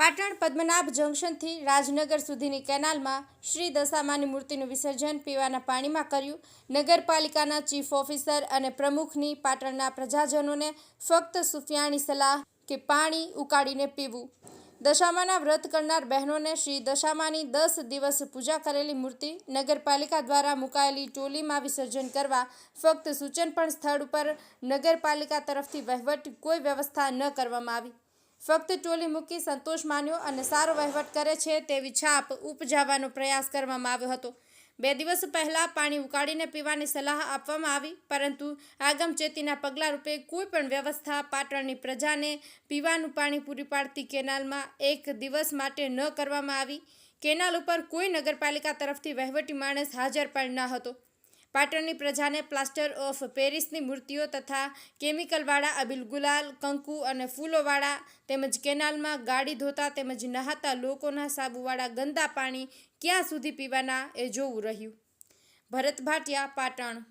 પાટણ પદ્મનાભ જંકશનથી રાજનગર સુધીની કેનાલમાં શ્રી દશામાની મૂર્તિનું વિસર્જન પીવાના પાણીમાં કર્યું. નગરપાલિકાના ચીફ ઓફિસર અને પ્રમુખની પાટણના પ્રજાજનોને ફક્ત સુફિયાણી સલાહ કે પાણી ઉકાળીને પીવું. દશામાના વ્રત કરનાર બહેનોને શ્રી દશામાની દસ દિવસ પૂજા કરેલી મૂર્તિ નગરપાલિકા દ્વારા મુકાયેલી ટોલીમાં વિસર્જન કરવા ફક્ત સૂચન પણ સ્થળ ઉપર નગરપાલિકા તરફથી વહીવટ કોઈ વ્યવસ્થા ન કરવામાં આવી. ફક્ત ટોલી મૂકી સંતોષ માન્યો અને સારો વહીવટ કરે છે તેવી છાપ ઉપજાવવાનો પ્રયાસ કરવામાં આવ્યો હતો. બે દિવસ પહેલાં પાણી ઉકાળીને પીવાની સલાહ આપવામાં આવી, પરંતુ આગમચેતીના પગલા રૂપે કોઈ વ્યવસ્થા પાટણની પ્રજાને પીવાનું પાણી પૂરી પાડતી કેનાલમાં એક દિવસ માટે ન કરવામાં આવી. કેનાલ ઉપર કોઈ નગરપાલિકા તરફથી વહીવટી માણસ હાજર પણ ન હતો. પાટણની પ્રજાને પ્લાસ્ટર ઓફ પેરિસની મૂર્તિઓ તથા કેમિકલવાળા અબિલ ગુલાલ, કંકુ અને ફૂલોવાળા તેમજ કેનાલમાં ગાડી ધોતા તેમજ નહાતા લોકોના સાબુવાળા ગંદા પાણી ક્યાં સુધી પીવાના એ જોવું રહ્યું. ભરત ભાટિયા, પાટણ.